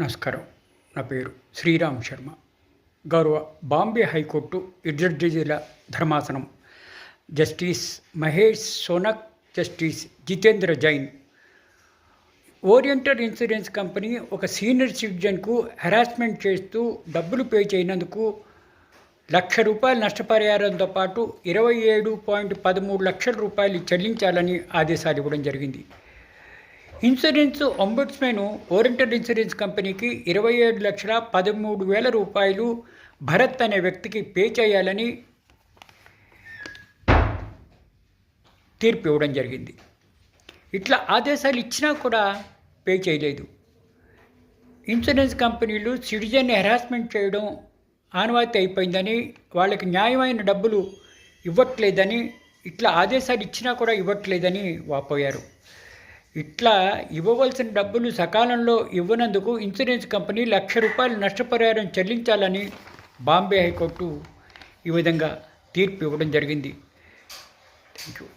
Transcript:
నమస్కారం. నా పేరు శ్రీరామ్ శర్మ. గౌరవ బాంబే హైకోర్టు జడ్జిల ధర్మాసనం. Justice Mahesh Sonak justice Jitendra Jain. Oriental Insurance Company ఒక సీనియర్ సిటిజన్కు హెరాస్మెంట్ చేస్తూ డబ్బులు పే చేయనందుకు లక్ష రూపాయల నష్టపరిహారంతో పాటు ఇరవై ఏడు పాయింట్ పదమూడు లక్షల రూపాయలు చెల్లించాలని ఆదేశాలు ఇవ్వడం జరిగింది. ఇన్సూరెన్స్ ఒంబుడ్స్మెన్ ఓరియంటల్ ఇన్సూరెన్స్ కంపెనీకి ఇరవై ఏడు లక్షల పదమూడు వేల రూపాయలు భరత్ అనే వ్యక్తికి పే చేయాలని తీర్పు ఇవ్వడం జరిగింది. ఇట్లా ఆదేశాలు ఇచ్చినా కూడా పే చేయలేదు. ఇన్సూరెన్స్ కంపెనీలు సిటిజన్ హెరాస్మెంట్ చేయడం ఆనవాయితీ అయిపోయిందని వాళ్ళకి న్యాయమైన డబ్బులు ఇవ్వట్లేదని ఇట్లా ఆదేశాలు ఇచ్చినా కూడా ఇవ్వట్లేదని వాపోయారు. ఇట్లా ఇవ్వవలసిన డబ్బులు సకాలంలో ఇవ్వనందుకు ఇన్సూరెన్స్ కంపెనీ లక్ష రూపాయలు నష్టపరిహారం చెల్లించాలని బాంబే హైకోర్టు ఈ విధంగా తీర్పు ఇవ్వడం జరిగింది. Thank you